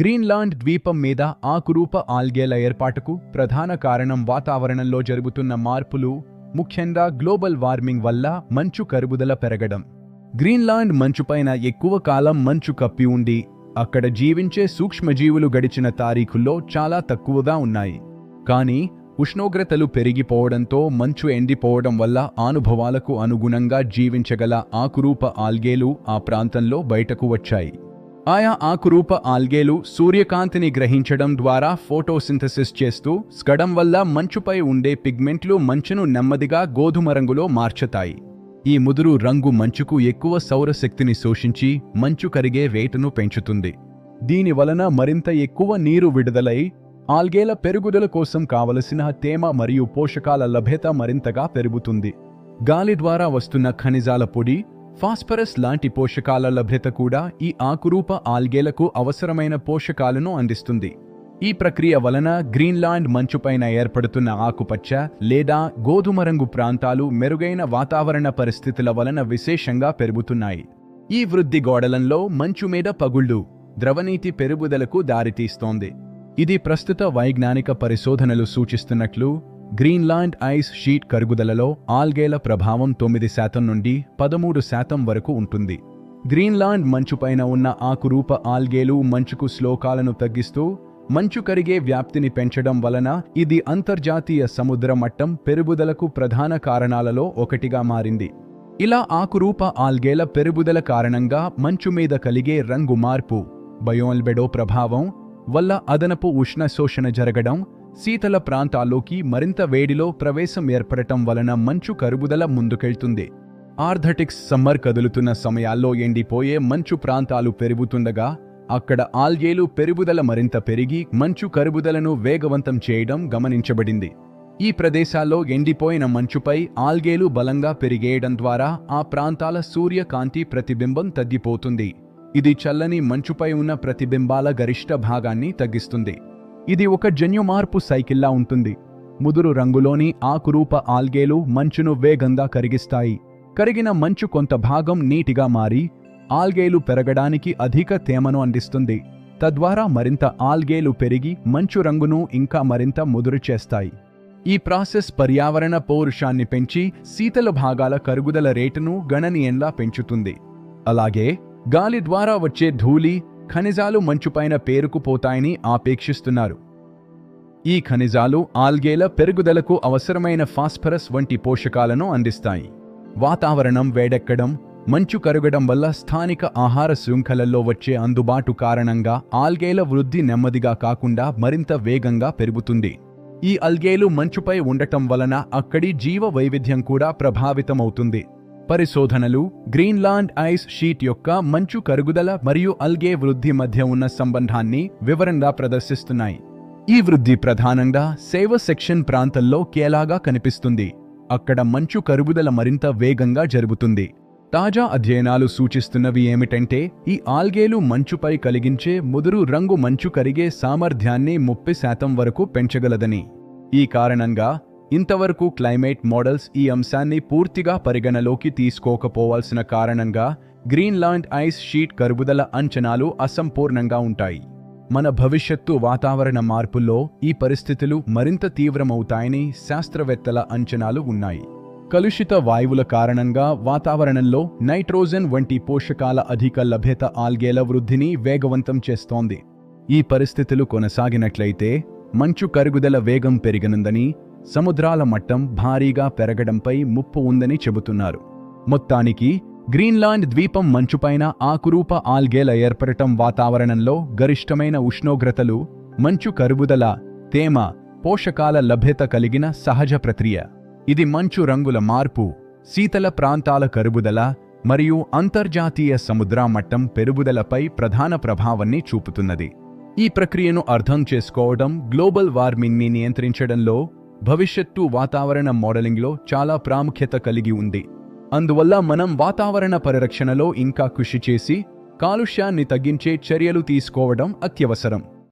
Greenland ద్వీపం మీద ఆకురూప ఆల్గేల ఏర్పాటుకు ప్రధాన కారణం వాతావరణంలో జరుగుతున్న మార్పులు ముఖ్యంగా గ్లోబల్ వార్మింగ్ వల్ల మంచు కరుగుదల పెరగడం. గ్రీన్లాండ్ మంచుపైన ఎక్కువ కాలం మంచు కప్పి ఉండి అక్కడ జీవించే సూక్ష్మజీవులు గడిచిన తారీఖుల్లో చాలా తక్కువగా ఉన్నాయి. కానీ ఉష్ణోగ్రతలు పెరిగిపోవడంతో మంచు ఎండిపోవడం వల్ల అనుభవాలకు అనుగుణంగా జీవించగల ఆకురూప ఆల్గేలు ఆ ప్రాంతంలో బయటకు వచ్చాయి. ఆయా ఆకురూప ఆల్గేలు సూర్యకాంతిని గ్రహించడం ద్వారా ఫోటోసింథసిస్ చేస్తూ స్కడం వల్ల మంచుపై ఉండే పిగ్మెంట్లు మంచును నెమ్మదిగా గోధుమ రంగులో మార్చతాయి. ఈ ముదురు రంగు మంచుకు ఎక్కువ సౌరశక్తిని శోషించి మంచు కరిగే రేటును పెంచుతుంది. దీని వలన మరింత ఎక్కువ నీరు విడుదలై ఆల్గేల పెరుగుదల కోసం కావలసిన తేమ మరియు పోషకాల లభ్యత మరింతగా పెరుగుతుంది. గాలి ద్వారా వస్తున్న ఖనిజాల పొడి ఫాస్ఫరస్ లాంటి పోషకాల లభ్యత కూడా ఈ ఆకురూప ఆల్గేలకు అవసరమైన పోషకాలను అందిస్తుంది. ఈ ప్రక్రియ వలన గ్రీన్లాండ్ మంచుపైన ఏర్పడుతున్న ఆకుపచ్చ లేదా గోధుమ రంగు ప్రాంతాలు మెరుగైన వాతావరణ పరిస్థితుల వలన విశేషంగా పెరుగుతున్నాయి. ఈ వృద్ధి గోడలంలో మంచు మీద పగుళ్ళు ద్రవనీతి పెరుగుదలకు దారితీస్తోంది. ఇది ప్రస్తుత వైజ్ఞానిక పరిశోధనలు సూచిస్తున్నట్లు గ్రీన్లాండ్ ఐస్ షీట్ కరుగుదలలో ఆల్గేల ప్రభావం తొమ్మిది శాతం నుండి పదమూడు శాతం వరకు ఉంటుంది. గ్రీన్లాండ్ మంచుపైన ఉన్న ఆకురూప ఆల్గేలు మంచుకు శ్లోకాలను తగ్గిస్తూ మంచు కరిగే వ్యాప్తిని పెంచడం వలన ఇది అంతర్జాతీయ సముద్ర మట్టం పెరుగుదలకు ప్రధాన కారణాలలో ఒకటిగా మారింది. ఇలా ఆకురూప ఆల్గేల పెరుగుదల కారణంగా మంచు మీద కలిగే రంగు మార్పు బయోల్బెడో ప్రభావం వల్ల అదనపు ఉష్ణ శోషణ జరగడం శీతల ప్రాంతాల్లోకి మరింత వేడిలో ప్రవేశం ఏర్పడటం వలన మంచు కరుగుదల ముందుకెళ్తుంది. ఆర్థటిక్స్ సమ్మర్ కదులుతున్న సమయాల్లో ఎండిపోయే మంచు ప్రాంతాలు పెరుగుతుండగా అక్కడ ఆల్గేలు పెరుగుదల మరింత పెరిగి మంచు కరుగుదలను వేగవంతం చేయడం గమనించబడింది. ఈ ప్రదేశాల్లో ఎండిపోయిన మంచుపై ఆల్గేలు బలంగా పెరిగేయడం ద్వారా ఆ ప్రాంతాల సూర్యకాంతి ప్రతిబింబం తగ్గిపోతుంది. ఇది చల్లని మంచుపై ఉన్న ప్రతిబింబాల గరిష్ట భాగాన్ని తగ్గిస్తుంది. ఇది ఒక జన్యుమార్పు సైకిల్లా ఉంటుంది. ముదురు రంగులోని ఆకురూప ఆల్గేలు మంచును వేగంగా కరిగిస్తాయి. కరిగిన మంచు కొంత భాగం నీటిగా మారి ఆల్గేలు పెరగడానికి అధిక తేమను అందిస్తుంది. తద్వారా మరింత ఆల్గేలు పెరిగి మంచు రంగును ఇంకా మరింత ముదురు చేస్తాయి. ఈ ప్రాసెస్ పర్యావరణ పౌరుషాన్ని పెంచి శీతల భాగాల కరుగుదల రేటును గణనీయంగా పెంచుతుంది. అలాగే గాలి ద్వారా వచ్చే ధూళి ఖనిజాలు మంచుపైన పేరుకుపోతాయని ఆపేక్షిస్తున్నారు. ఈ ఖనిజాలు ఆల్గేల పెరుగుదలకు అవసరమైన ఫాస్ఫరస్ వంటి పోషకాలను అందిస్తాయి. వాతావరణం వేడెక్కడం మంచు కరగడం వల్ల స్థానిక ఆహార శృంఖలల్లో వచ్చే అందుబాటు కారణంగా ఆల్గేల వృద్ధి నెమ్మదిగా కాకుండా మరింత వేగంగా పెరుగుతుంది. ఈ అల్గేలు మంచుపై ఉండటం వలన అక్కడి జీవ వైవిధ్యం కూడా ప్రభావితమవుతుంది. పరిశోధనలు గ్రీన్లాండ్ ఐస్ షీట్ యొక్క మంచు కరుగుదల మరియు అల్గే వృద్ధి మధ్య ఉన్న సంబంధాన్ని వివరంగా ప్రదర్శిస్తున్నాయి. ఈ వృద్ధి ప్రధానంగా సేవ సెక్షన్ ప్రాంతంలో కేలాగా కనిపిస్తుంది. అక్కడ మంచు కరుగుదల మరింత వేగంగా జరుగుతుంది. తాజా అధ్యయనాలు సూచిస్తున్నవి ఏమిటంటే ఈ ఆల్గేలు మంచుపై కలిగించే ముదురు రంగు మంచు కరిగే సామర్థ్యాన్ని ముప్పై శాతం వరకు పెంచగలదని. ఈ కారణంగా ఇంతవరకు క్లైమేట్ మోడల్స్ ఈ అంశాన్ని పూర్తిగా పరిగణలోకి తీసుకోకపోవాల్సిన కారణంగా గ్రీన్లాండ్ ఐస్ షీట్ కరుగుదల అంచనాలు అసంపూర్ణంగా ఉంటాయి. మన భవిష్యత్తు వాతావరణ మార్పుల్లో ఈ పరిస్థితులు మరింత తీవ్రమవుతాయని శాస్త్రవేత్తల అంచనాలు ఉన్నాయి. కలుషిత వాయువుల కారణంగా వాతావరణంలో నైట్రోజన్ వంటి పోషకాల అధిక లభ్యత ఆల్గేల వృద్ధిని వేగవంతం చేస్తోంది. ఈ పరిస్థితులు కొనసాగినట్లయితే మంచు కరుగుదల వేగం పెరిగనుందని సముద్రాల మట్టం భారీగా పెరగడంపై ముప్పు ఉందని చెబుతున్నారు. మొత్తానికి గ్రీన్లాండ్ ద్వీపం మంచుపైన ఆకురూప ఆల్గేల ఏర్పడటం వాతావరణంలో గరిష్టమైన ఉష్ణోగ్రతలు మంచు కరుగుదల తేమ పోషకాల లభ్యత కలిగిన సహజ ప్రక్రియ. ఇది మంచు రంగుల మార్పు శీతల ప్రాంతాల కరుగుదల మరియు అంతర్జాతీయ సముద్ర మట్టం పెరుగుదలపై ప్రధాన ప్రభావాన్ని చూపుతున్నది. ఈ ప్రక్రియను అర్థం చేసుకోవడం గ్లోబల్ వార్మింగ్ని నియంత్రించడంలో భవిష్యత్తు వాతావరణ మోడలింగ్లో చాలా ప్రాముఖ్యత కలిగి ఉంది. అందువల్ల మనం వాతావరణ పరిరక్షణలో ఇంకా కృషి చేసి కాలుష్యాన్ని తగ్గించే చర్యలు తీసుకోవడం అత్యవసరం.